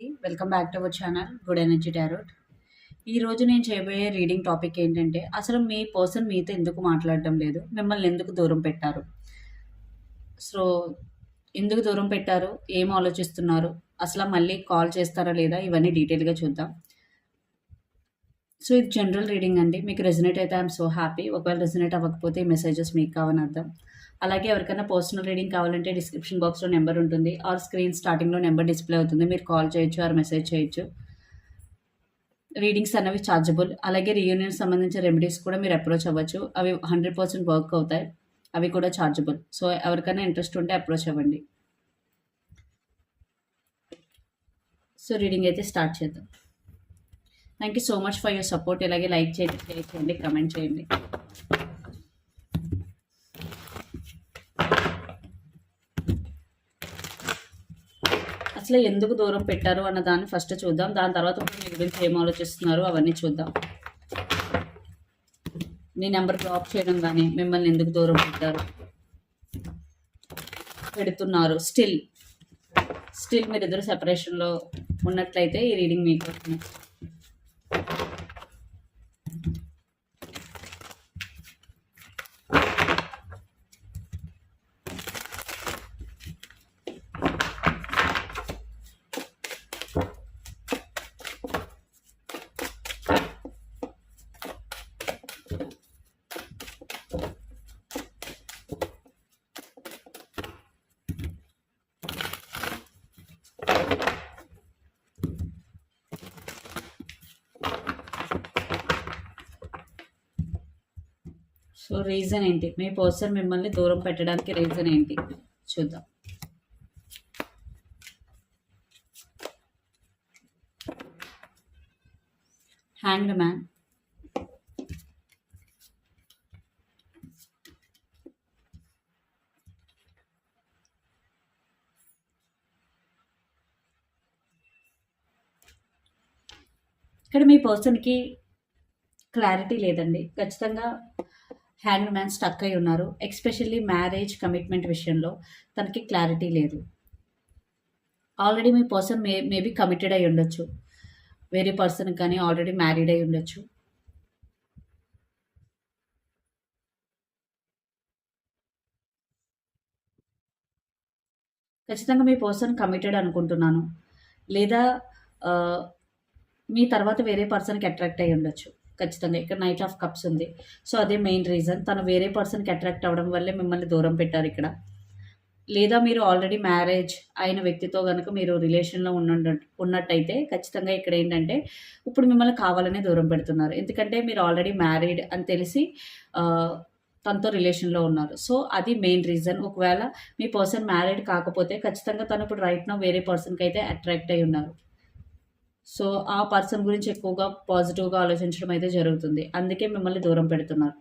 Welcome back to our channel good energy tarot ఈరోజు నేను చేయబోయే రీడింగ్ టాపిక్ ఏంటంటే అసలు మీ పర్సన్ మీతో ఎందుకు మాట్లాడడం లేదు? మిమ్మల్ని ఎందుకు దూరం పెట్టారు? సో ఎందుకు దూరం పెట్టారు? ఏం ఆలోచిస్తున్నారు? అసలు మళ్ళీ కాల్ చేస్తారా లేదా? ఇవన్నీ డీటెయిల్గా చూద్దాం. సో ఇది జనరల్ రీడింగ్ అండి. మీకు రెజినేట్ అయితే ఐఎమ్ సో హ్యాపీ ఒకవేళ రెజినేట్ అవ్వకపోతే ఈ మెసేజెస్ మీకు కావని అర్థం అలాగే ఎవరికైనా పర్సనల్ రీడింగ్ కావాలంటే డిస్క్రిప్షన్ బాక్స్లో నెంబర్ ఉంటుంది. ఆర్ స్క్రీన్ స్టార్టింగ్లో నెంబర్ డిస్ప్లే అవుతుంది. మీరు కాల్ చేయొచ్చు ఆర్ మెసేజ్ చేయొచ్చు. రీడింగ్స్ అనేవి ఛార్జబుల్ అలాగే రీయూనియన్ సంబంధించిన రెమెడీస్ కూడా మీరు అప్రోచ్ అవ్వచ్చు. అవి హండ్రెడ్ పర్సెంట్ వర్క్ అవుతాయి. అవి కూడా ఛార్జబుల్ సో ఎవరికైనా ఇంట్రెస్ట్ ఉంటే అప్రోచ్ అవ్వండి. సో రీడింగ్ అయితే స్టార్ట్ చేద్దాం. Thank you so much for your support ఇలాగే లైక్ చేయండి షేర్ చేయండి కమెంట్ చేయండి. అసలు ఎందుకు దూరం పెట్టారు అన్న దాన్ని ఫస్ట్ చూద్దాం. దాని తర్వాత మీ గురించి ఏం ఆలోచిస్తున్నారు అవన్నీ చూద్దాం. నీ నెంబర్ డ్రాప్ చేయడం కానీ మిమ్మల్ని ఎందుకు దూరం పెట్టారు? పెడుతున్నారు. స్టిల్ స్టిల్ మీరు ఇద్దరు సెపరేషన్లో ఉన్నట్లయితే ఈ రీడింగ్ మీకు సో రీజన్ ఏంటి? మీ పర్సన్ మిమ్మల్ని దూరం పెట్టడానికి రీజన్ ఏంటి? చూద్దాం. హ్యాండ్ మ్యాన్ ఇక్కడ మీ పర్సన్కి క్లారిటీ లేదండి. ఖచ్చితంగా హ్యాండ్ మ్యాన్ స్టక్ అయి ఉన్నారు ఎక్స్పెషల్లీ మ్యారేజ్ కమిట్మెంట్ విషయంలో తనకి క్లారిటీ లేదు. ఆల్రెడీ మీ పర్సన్ మే మేబీ కమిటెడ్ అయి ఉండొచ్చు వేరే పర్సన్ కానీ ఆల్రెడీ మ్యారీడ్ అయి ఉండొచ్చు. ఖచ్చితంగా మీ పర్సన్ కమిటెడ్ అనుకుంటున్నాను లేదా మీ తర్వాత వేరే పర్సన్కి అట్రాక్ట్ అయ్యి ఉండొచ్చు. ఖచ్చితంగా. ఇక్కడ నైట్ ఆఫ్ కప్స్ ఉంది. సో అదే మెయిన్ రీజన్ తను వేరే పర్సన్కి అట్రాక్ట్ అవ్వడం వల్లే మిమ్మల్ని దూరం పెట్టారు ఇక్కడ. లేదా మీరు ఆల్రెడీ మ్యారేజ్ అయిన వ్యక్తితో కనుక మీరు రిలేషన్లో ఉన్న ఉన్నట్టయితే ఖచ్చితంగా ఇక్కడ ఏంటంటే ఇప్పుడు మిమ్మల్ని కావాలనే దూరం పెడుతున్నారు. ఎందుకంటే మీరు ఆల్రెడీ మ్యారీడ్ అని తెలిసి తనతో రిలేషన్లో ఉన్నారు. సో అది మెయిన్ రీజన్ ఒకవేళ మీ పర్సన్ మ్యారీడ్ కాకపోతే ఖచ్చితంగా తను ఇప్పుడు రైట్ నో వేరే పర్సన్కి అయితే అట్రాక్ట్ అయి ఉన్నారు. సో ఆ పర్సన్ గురించి ఎక్కువగా పాజిటివ్గా ఆలోచించడం అయితే జరుగుతుంది. అందుకే మిమ్మల్ని దూరం పెడుతున్నారు.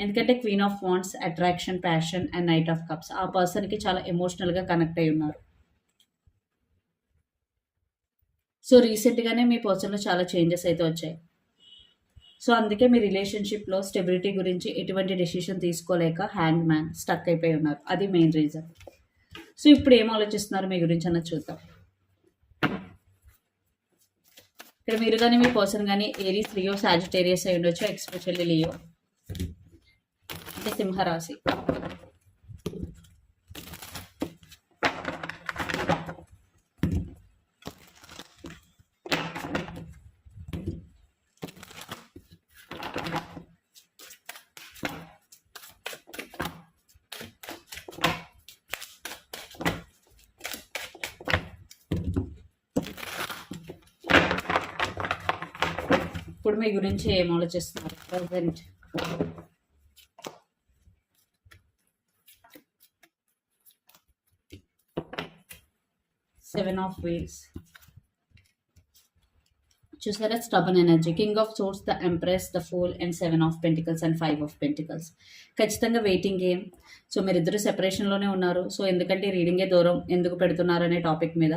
ఎందుకంటే queen of wands attraction passion and knight of cups ఆ పర్సన్కి చాలా ఎమోషనల్గా కనెక్ట్ అయి ఉన్నారు. సో రీసెంట్గానే మీ పర్సన్లో చాలా చేంజెస్ అయితే వచ్చాయి. సో అందుకే మీ రిలేషన్షిప్లో స్టెబిలిటీ గురించి ఎటువంటి డెసిషన్ తీసుకోలేక హ్యాండ్ మ్యాన్ స్టక్ అయిపోయి ఉన్నారు. అది మెయిన్ రీజన్. సో ఇప్పుడు ఏం ఆలోచిస్తున్నారు మీ గురించి అన్నది చూద్దాం. ఇక్కడ మీరు కానీ మీ పర్సన్ కానీ ఏరీస్ లియో సాజిటేరియస్ అయి ఉండొచ్చు ఎక్స్పెషల్లీ లియో అంటే సింహరాశి. ఇప్పుడు మీ గురించి ఏం ఆలోచిస్తున్నారు? ప్రజెంట్. సెవెన్ ఆఫ్ వీల్స్ చూసారా? Stubborn energy. King of swords the empress the fool and seven of pentacles and five of pentacles. ఖచ్చితంగా వెయిటింగ్ గేమ్. సో మీరిద్దరు సెపరేషన్లోనే ఉన్నారు. సో ఎందుకంటే రీడింగే దూరం. ఎందుకు పెడుతున్నారు అనే టాపిక్ మీద.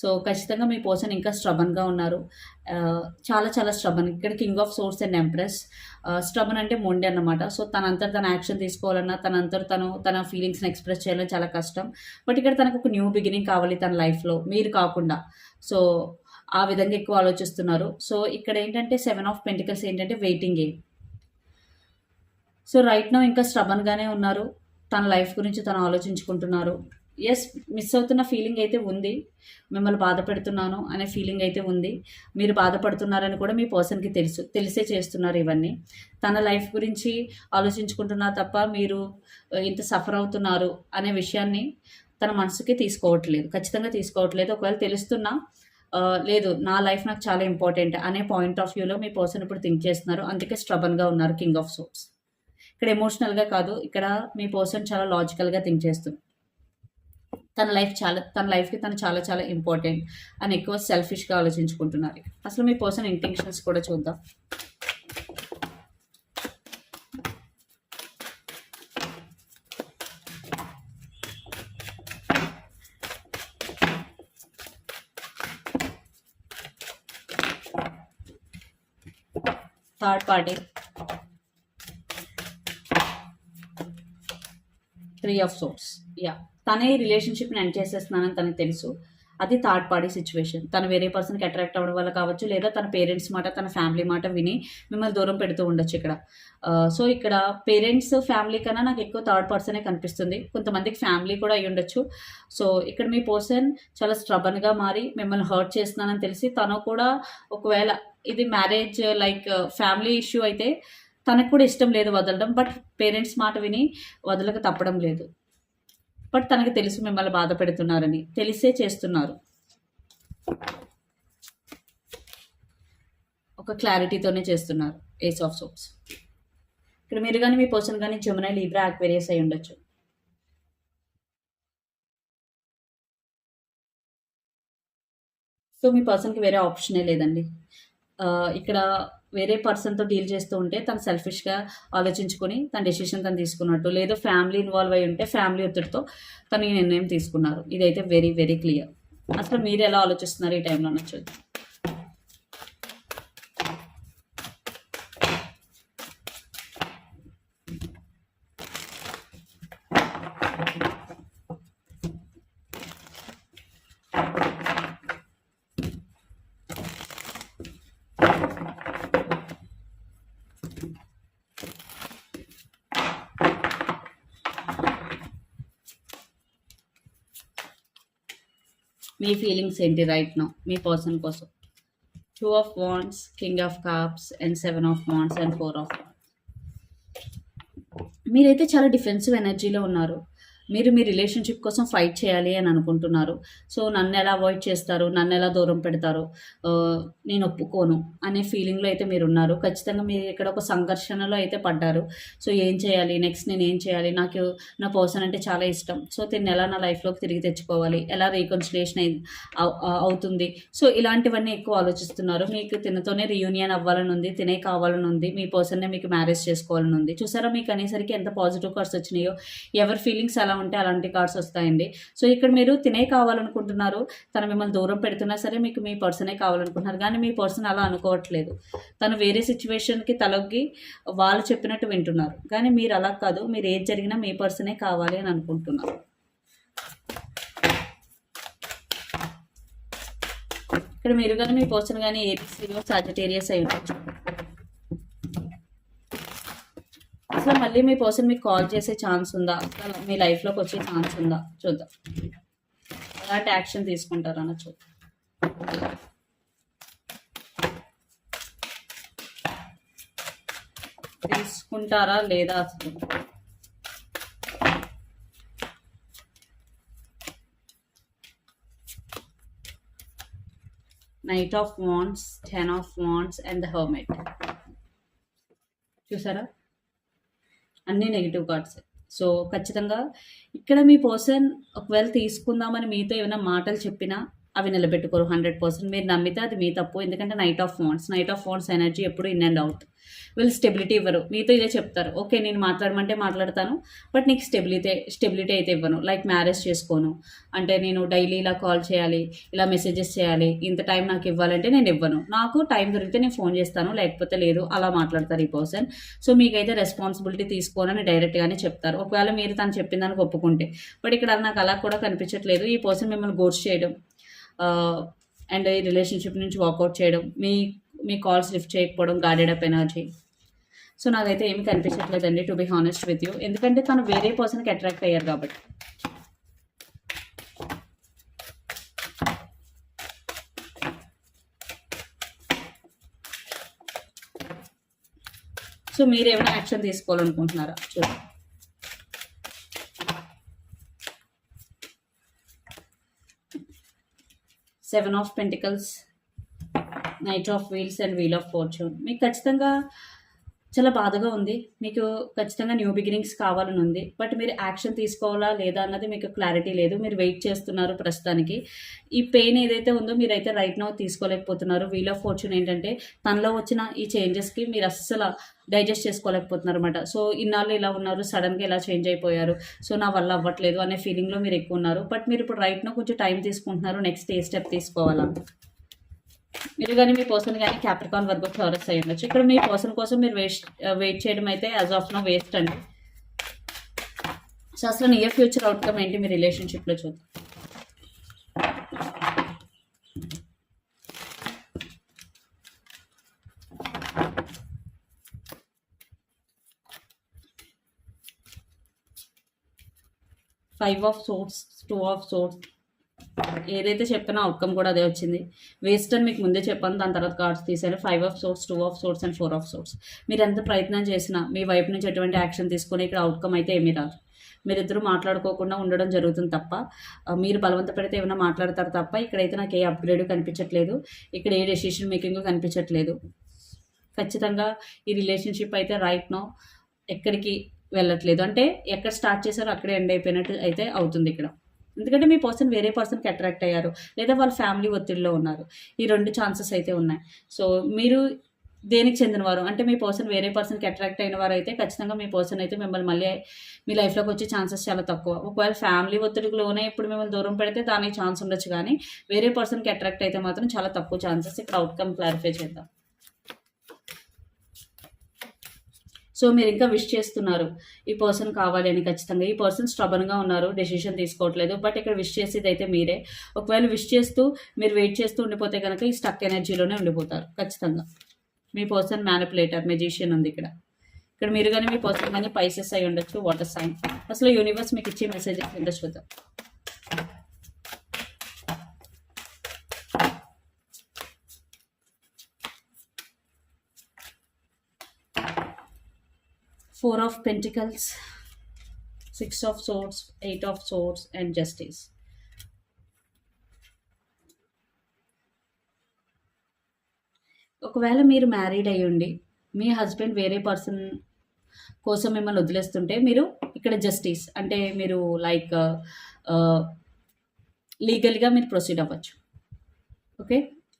సో ఖచ్చితంగా మీ పర్సన్ ఇంకా స్ట్రబన్గా ఉన్నారు. చాలా చాలా స్ట్రబన్ ఇక్కడ king of swords and empress. Stubborn అంటే మొండి అన్నమాట. సో తనంతా తన యాక్షన్ తీసుకోవాలన్నా తనంతా తను తన ఫీలింగ్స్ని ఎక్స్ప్రెస్ చేయాలని చాలా కష్టం. బట్ ఇక్కడ తనకు ఒక న్యూ బిగినింగ్ కావాలి తన లైఫ్లో. మీరు కాకుండా. సో ఆ విధంగా ఎక్కువ ఆలోచిస్తున్నారు. సో ఇక్కడ ఏంటంటే సెవెన్ ఆఫ్ పెంటికల్స్ ఏంటంటే waiting. Game so right now ఇంకా స్ట్రబన్గానే ఉన్నారు. తన లైఫ్ గురించి తను ఆలోచించుకుంటున్నారు. ఎస్ మిస్ అవుతున్న ఫీలింగ్ అయితే ఉంది. మిమ్మల్ని బాధ పెడుతున్నాను అనే ఫీలింగ్ అయితే ఉంది. మీరు బాధపడుతున్నారని కూడా మీ పర్సన్కి తెలుసు. తెలిసే చేస్తున్నారు ఇవన్నీ. తన లైఫ్ గురించి ఆలోచించుకుంటున్నా తప్ప మీరు ఇంత సఫర్ అవుతున్నారు అనే విషయాన్ని తన మనసుకి తీసుకోవట్లేదు. ఖచ్చితంగా తీసుకోవట్లేదు. ఒకవేళ తెలుస్తున్నా లేదు నా లైఫ్ నాకు చాలా ఇంపార్టెంట్ అనే పాయింట్ ఆఫ్ వ్యూలో మీ పర్సన్ ఇప్పుడు థింక్ చేస్తున్నారు. అందుకే స్ట్రబన్గా ఉన్నారు కింగ్ ఆఫ్ సోప్స్. ఇక్కడ ఎమోషనల్గా కాదు ఇక్కడ మీ పర్సన్ చాలా లాజికల్గా థింక్ చేస్తుంది తన లైఫ్ చాలా తన లైఫ్కి తను చాలా చాలా ఇంపార్టెంట్ అని ఎక్కువ సెల్ఫిష్గా ఆలోచించుకుంటున్నారు. అసలు మీ పర్సన్ ఇంటెన్షన్స్ కూడా చూద్దాం. Third party three of swords yeah తనే రిలేషన్షిప్ని ఎండ్ చేసేస్తున్నానని తనకు తెలుసు. అది థర్డ్ పార్టీ సిచ్యువేషన్ తను వేరే పర్సన్కి అట్రాక్ట్ అవ్వడం వల్ల కావచ్చు లేదా తన పేరెంట్స్ మాట తన ఫ్యామిలీ మాట విని మిమ్మల్ని దూరం పెడుతూ ఉండొచ్చు ఇక్కడ. Uh, సో ఇక్కడ పేరెంట్స్ ఫ్యామిలీ కన్నా నాకు ఎక్కువ థర్డ్ పర్సనే కనిపిస్తుంది. కొంతమందికి ఫ్యామిలీ కూడా అయి ఉండొచ్చు. సో ఇక్కడ మీ పర్సన్ చాలా స్ట్రబన్గా మారి మిమ్మల్ని హర్ట్ చేస్తున్నానని తెలిసి తను కూడా ఒకవేళ ఇది మ్యారేజ్ లైక్ ఫ్యామిలీ ఇష్యూ అయితే తనకు కూడా ఇష్టం లేదు వదలడం. బట్ పేరెంట్స్ మాట విని వదలక తప్పడం లేదు. బట్ తనకు తెలుసు మిమ్మల్ని బాధ పెడుతున్నారని. తెలిసే చేస్తున్నారు. ఒక క్లారిటీతోనే చేస్తున్నారు ఏస్ ఆఫ్ సోప్స్ ఇక్కడ మీరు కానీ మీ పర్సన్ కానీ జమునై లీబ్రా అక్వేరియస్ అయి ఉండొచ్చు. సో మీ పర్సన్కి వేరే ఆప్షనే లేదండి. ఇక్కడ వేరే పర్సన్తో డీల్ చేస్తూ ఉంటే తను సెల్ఫిష్గా ఆలోచించుకొని తన డెసిషన్ తను తీసుకున్నట్టు. లేదా ఫ్యామిలీ ఇన్వాల్వ్ అయి ఉంటే ఫ్యామిలీ ఒత్తిడితో తను ఈ నిర్ణయం తీసుకున్నారు. ఇదైతే వెరీ వెరీ క్లియర్ అసలు మీరు ఎలా ఆలోచిస్తున్నారు ఈ టైంలో నచ్చదు మీ ఫీలింగ్స్ ఏంటి రైట్ నో మీ పర్సన్ కోసం. Two of wands king of cups and seven of wands and four of మీరైతే చాలా డిఫెన్సివ్ ఎనర్జీలో ఉన్నారు. మీరు మీ రిలేషన్షిప్ కోసం ఫైట్ చేయాలి అని అనుకుంటున్నారు. సో నన్ను ఎలా అవాయిడ్ చేస్తారు? నన్ను ఎలా దూరం పెడతారు? నేను ఒప్పుకోను అనే ఫీలింగ్లో అయితే మీరు ఉన్నారు ఖచ్చితంగా మీరు ఇక్కడ ఒక సంఘర్షణలో అయితే పడ్డారు. సో ఏం చేయాలి? నెక్స్ట్ నేను ఏం చేయాలి? నాకు నా పర్సన్ అంటే చాలా ఇష్టం. సో దీన్ని ఎలా నా లైఫ్లోకి తిరిగి తెచ్చుకోవాలి? ఎలా రీకన్సిలేషన్ అవుతుంది? సో ఇలాంటివన్నీ ఎక్కువ ఆలోచిస్తున్నారు. మీకు తినతోనే రియూనియన్ అవ్వాలని ఉంది తినే కావాలని ఉంది మీ పర్సన్నే మీకు మ్యారేజ్ చేసుకోవాలని ఉంది. చూసారా మీకు అనేసరికి ఎంత పాజిటివ్ కార్డ్స్ వచ్చినాయో? ఎవరి ఫీలింగ్స్ అలా ఉంటే అలాంటి కార్డ్స్ వస్తాయండి సో ఇక్కడ మీరు తినే కావాలనుకుంటున్నారు తను మిమ్మల్ని దూరం పెడుతున్నా సరే మీకు మీ పర్సనే కావాలనుకుంటున్నారు కానీ మీ పర్సన్ అలా అనుకోవట్లేదు తను వేరే సిచ్యువేషన్కి తలొగ్గి వాళ్ళు చెప్పినట్టు వింటున్నారు కానీ మీరు అలా కాదు మీరు ఏది జరిగినా మీ పర్సనే కావాలి అని అనుకుంటున్నారు ఇక్కడ మీరు కానీ మీ పర్సన్ కానీ ఏబిసిలో సాజిటేరియస్ అయి ఉండొచ్చు అసలు మళ్ళీ మీ పర్సన్ మీకు కాల్ చేసే ఛాన్స్ ఉందా? మీ లైఫ్లోకి వచ్చే ఛాన్స్ ఉందా? చూద్దాం. ఎలాంటి యాక్షన్ తీసుకుంటారన్న చూద్దాం. తీసుకుంటారా లేదా అసలు? Knight of wands ten of wands and the hermit చూసారా? అన్నీ నెగిటివ్ కార్డ్స్ సో ఖచ్చితంగా ఇక్కడ మీ పర్సన్ ఒకవేళ తీసుకుందామని మీతో ఏమైనా మాటలు చెప్పినా అవి నిలబెట్టుకోరు హండ్రెడ్ పర్సెంట్ మీరు నమ్మితే అది మీ తప్పు. ఎందుకంటే knight of phones knight of phones energy ఎప్పుడు ఇన్ అండ్ అవుట్ వీళ్ళు స్టెబిలిటీ ఇవ్వరు. మీతో ఇదే చెప్తారు. ఓకే నేను మాట్లాడమంటే మాట్లాడతాను బట్ నీకు స్టెబిలిటీ స్టెబిలిటీ అయితే ఇవ్వను. లైక్ మ్యారేజ్ చేసుకోను. అంటే నేను డైలీ ఇలా కాల్ చేయాలి ఇలా మెసేజెస్ చేయాలి. ఇంత టైం నాకు ఇవ్వాలంటే నేను ఇవ్వను. నాకు టైం దొరికితే నేను ఫోన్ చేస్తాను లేకపోతే లేదు. అలా మాట్లాడతారు ఈ పర్సన్ సో మీకైతే రెస్పాన్సిబిలిటీ తీసుకోనని డైరెక్ట్గానే చెప్తారు. ఒకవేళ మీరు తను చెప్పిన దానికి ఒప్పుకుంటే. బట్ ఇక్కడ నాకు అలా కూడా కనిపించట్లేదు. ఈ పర్సన్ మిమ్మల్ని గోర్స్ చేయడం. అండ్ ఈ రిలేషన్షిప్ నుంచి వాకౌట్ చేయడం మీ మీ కాల్స్ లిఫ్ట్ చేయకపోవడం గార్డెడ్ అప్ ఎనర్జీ సో నాకైతే ఏమి కనిపించట్లేదండి to be honest with you ఎందుకంటే తను వేరే పర్సన్కి అట్రాక్ట్ అయ్యారు కాబట్టి. సో మీరు ఏమైనా యాక్షన్ తీసుకోవాలనుకుంటున్నారా? చూడండి seven of pentacles knight of wheels and wheel of fortune. మీకు ఖచ్చితంగా చాలా బాధగా ఉంది. మీకు ఖచ్చితంగా న్యూ బిగినింగ్స్ కావాలని ఉంది. బట్ మీరు యాక్షన్ తీసుకోవాలా లేదా అన్నది మీకు క్లారిటీ లేదు. మీరు వెయిట్ చేస్తున్నారు ప్రస్తుతానికి. ఈ పెయిన్ ఏదైతే ఉందో మీరైతే రైట్ నౌ తీసుకోలేకపోతున్నారు. వీల్ ఆఫ్ ఫార్చ్యూన్ ఏంటంటే తనలో వచ్చిన ఈ చేంజెస్కి మీరు అస్సలు డైజెస్ట్ చేసుకోలేకపోతున్నారు అనమాట సో ఇన్నాళ్ళు ఇలా ఉన్నారు సడన్గా ఇలా చేంజ్ అయిపోయారు. సో నా వల్ల అవ్వట్లేదు అనే ఫీలింగ్లో మీరు ఎక్కువ ఉన్నారు. బట్ మీరు ఇప్పుడు రైట్నో కొంచెం టైం తీసుకుంటున్నారు. నెక్స్ట్ ఏ స్టెప్ తీసుకోవాలా? మీరు కానీ మీ పర్సన్ కానీ క్యాప్రికాన్ వరకు ఫ్లవరస్ అయ్యి ఉండొచ్చు. ఇక్కడ మీ పర్సన్ కోసం మీరు వేస్ట్ వెయిట్ uh, చేయడం అయితే యాజ్ ఆఫ్ నో వేస్ట్ అండి. సో అసలు నియర్ ఫ్యూచర్ అవుట్కమ్ ఏంటి మీ రిలేషన్షిప్లో చూద్దాం. Five of swords two of swords ఏదైతే చెప్పినా అవుట్కమ్ కూడా అదే వచ్చింది. వేస్ట్ అని మీకు ముందే చెప్పాను దాని తర్వాత కార్డ్స్ తీసారు five of swords two of swords and four of swords మీరు ఎంత ప్రయత్నం చేసినా మీ వైపు నుంచి ఎటువంటి యాక్షన్ తీసుకొని ఇక్కడ అవుట్కమ్ అయితే ఏమీ రాదు. మీరిద్దరూ మాట్లాడుకోకుండా ఉండడం జరుగుతుంది తప్ప మీరు బలవంత పెడితే ఏమైనా మాట్లాడతారు తప్ప ఇక్కడైతే నాకు ఏ అప్గ్రేడ్ కనిపించట్లేదు. ఇక్కడ ఏ డెసిషన్ మేకింగ్ కనిపించట్లేదు. ఖచ్చితంగా ఈ రిలేషన్షిప్ అయితే రైట్ నో ఎక్కడికి వెళ్ళట్లేదు. అంటే ఎక్కడ స్టార్ట్ చేశారో అక్కడే ఎండ్ అయిపోయినట్టు అయితే అవుతుంది ఇక్కడ. ఎందుకంటే మీ పర్సన్ వేరే పర్సన్కి అట్రాక్ట్ అయ్యారు. లేదా వాళ్ళ ఫ్యామిలీ ఒత్తిడిలో ఉన్నారు. ఈ రెండు ఛాన్సెస్ అయితే ఉన్నాయి. సో మీరు దేనికి చెందినవారు? అంటే మీ పర్సన్ వేరే పర్సన్కి అట్రాక్ట్ అయిన వారు అయితే ఖచ్చితంగా మీ పర్సన్ అయితే మిమ్మల్ని మళ్ళీ మీ లైఫ్లోకి వచ్చే ఛాన్సెస్ చాలా తక్కువ. ఒకవేళ ఫ్యామిలీ ఒత్తిడిలోనే ఇప్పుడు మిమ్మల్ని దూరం పెడితే దానికి ఛాన్స్ ఉండొచ్చు కానీ వేరే పర్సన్కి అట్రాక్ట్ అయితే మాత్రం చాలా తక్కువ ఛాన్సెస్. ఇక్కడ అవుట్కమ్ క్లారిఫై చేద్దాం. సో మీరు ఇంకా విష్ చేస్తున్నారు. ఈ పర్సన్ కావాలి అని ఖచ్చితంగా. ఈ పర్సన్ స్ట్రబన్గా ఉన్నారు. డెసిషన్ తీసుకోవట్లేదు. బట్ ఇక్కడ విష్ చేసేది అయితే మీరే. ఒకవేళ విష్ చేస్తూ మీరు వెయిట్ చేస్తూ ఉండిపోతే కనుక ఈ స్టక్ ఎనర్జీలోనే ఉండిపోతారు. ఖచ్చితంగా. మీ పర్సన్ మ్యానిపులేటర్ మెజిషియన్ ఉంది ఇక్కడ. ఇక్కడ మీరు కానీ మీ పర్సన్ కానీ పైసెస్ అయి ఉండొచ్చు. వాటర్ సైన్ అసలు యూనివర్స్ మీకు ఇచ్చే మెసేజ్ ఏంటో చూద్దాం. Four of pentacles six of swords eight of swords and justice ఒకవేళ మీరు మ్యారీడ్ అయ్యండి మీ హస్బెండ్ వేరే పర్సన్ కోసం మిమ్మల్ని వదిలేస్తుంటే మీరు ఇక్కడ జస్టిస్ అంటే మీరు లైక్ లీగల్గా uh, మీరు ప్రొసీడ్ అవ్వచ్చు. ఓకే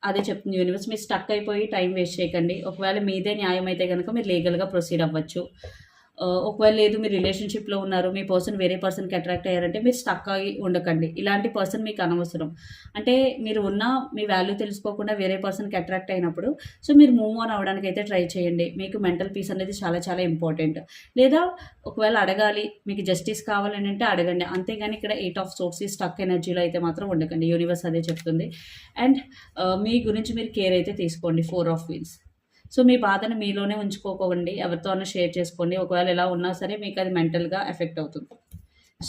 అదే చెప్తుంది యూనివర్స్ మీరు స్టక్ అయిపోయి టైం వేస్ట్ చేయకండి. ఒకవేళ మీదే న్యాయం అయితే కనుక మీరు లీగల్గా ప్రొసీడ్ అవ్వచ్చు. ఒకవేళ లేదు మీరు రిలేషన్షిప్లో ఉన్నారు మీ పర్సన్ వేరే పర్సన్కి అట్రాక్ట్ అయ్యారంటే మీరు స్టక్ అయ్యి ఉండకండి. ఇలాంటి పర్సన్ మీకు అనవసరం. అంటే మీరు ఉన్న మీ వాల్యూ తెలుసుకోకుండా వేరే పర్సన్కి అట్రాక్ట్ అయినప్పుడు సో మీరు మూవ్ ఆన్ అవ్వడానికి అయితే ట్రై చేయండి. మీకు మెంటల్ పీస్ అనేది చాలా చాలా ఇంపార్టెంట్ లేదా ఒకవేళ అడగాలి మీకు జస్టిస్ కావాలని అంటే అడగండి. అంతేగాని ఇక్కడ ఎయిట్ ఆఫ్ సోర్స్ స్టక్ ఎనర్జీలో అయితే మాత్రం ఉండకండి. యూనివర్స్ అదే చెప్తుంది. అండ్ మీ గురించి మీరు కేర్ అయితే తీసుకోండి. ఫోర్ ఆఫ్ వీల్స్ సో మీ బాధను మీలోనే ఉంచుకోకండి ఎవరితో షేర్ చేసుకోండి. ఒకవేళ ఎలా ఉన్నా సరే మీకు అది మెంటల్గా ఎఫెక్ట్ అవుతుంది.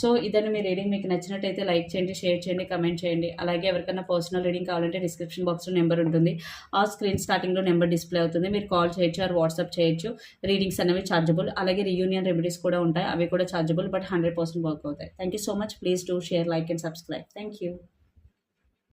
సో ఇదని మీ రీడింగ్ మీకు నచ్చినట్టయితే లైక్ చేయండి షేర్ చేయండి కమెంట్ చేయండి. అలాగే ఎవరికైనా పర్సనల్ రీడింగ్ కావాలంటే డిస్క్రిప్షన్ బాక్స్లో నెంబర్ ఉంటుంది. ఆ స్క్రీన్ స్టార్టింగ్లో నెంబర్ డిస్ప్లే అవుతుంది. మీరు కాల్ చేయొచ్చు ఆర్ వాట్సాప్ చేయొచ్చు. రీడింగ్స్ అనేవి ఛార్జబుల్ అలాగే రీయూనియన్ రెమెడీస్ కూడా ఉంటాయి. అవి కూడా chargeable but hundred percent work అవుతాయి. Thank you so much. Please do share like and subscribe. Thank you.